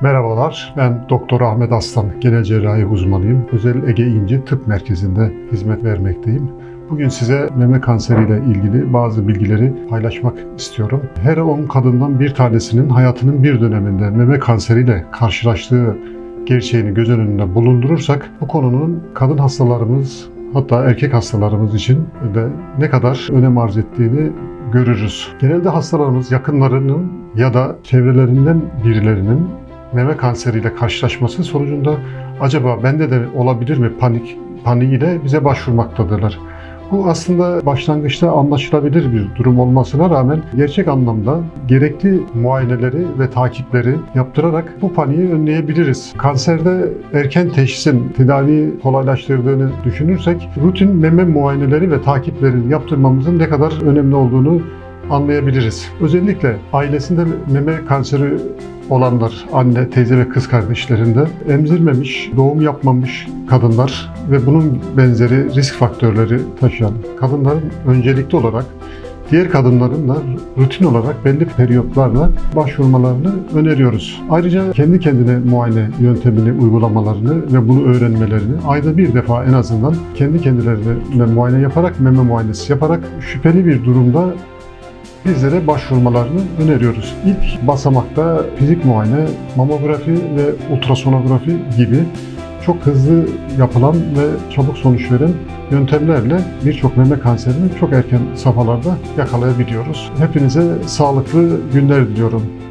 Merhabalar, ben Doktor Ahmet Aslan, genel cerrahi uzmanıyım. Özel Ege İnci Tıp Merkezi'nde hizmet vermekteyim. Bugün size meme kanseriyle ilgili bazı bilgileri paylaşmak istiyorum. Her 10 kadından bir tanesinin hayatının bir döneminde meme kanseriyle karşılaştığı gerçeğini göz önünde bulundurursak bu konunun kadın hastalarımız hatta erkek hastalarımız için de ne kadar önem arz ettiğini görürüz. Genelde hastalarımız yakınlarının ya da çevrelerinden birilerinin meme kanseriyle karşılaşması sonucunda acaba bende de olabilir mi panik paniğiyle bize başvurmaktadırlar. Bu aslında başlangıçta anlaşılabilir bir durum olmasına rağmen gerçek anlamda gerekli muayeneleri ve takipleri yaptırarak bu paniği önleyebiliriz. Kanserde erken teşhisin tedaviyi kolaylaştırdığını düşünürsek rutin meme muayeneleri ve takipleri yaptırmamızın ne kadar önemli olduğunu anlayabiliriz. Özellikle ailesinde meme kanseri olanlar, anne, teyze ve kız kardeşlerinde emzirmemiş, doğum yapmamış kadınlar ve bunun benzeri risk faktörleri taşıyan kadınların öncelikli olarak diğer kadınların da rutin olarak belli periyotlarla başvurmalarını öneriyoruz. Ayrıca kendi kendine muayene yöntemini uygulamalarını ve bunu öğrenmelerini ayda bir defa en azından kendi kendilerine muayene yaparak, meme muayenesi yaparak şüpheli bir durumda bizlere başvurmalarını öneriyoruz. İlk basamakta fizik muayene, mamografi ve ultrasonografi gibi çok hızlı yapılan ve çabuk sonuç veren yöntemlerle birçok meme kanserini çok erken safhalarda yakalayabiliyoruz. Hepinize sağlıklı günler diliyorum.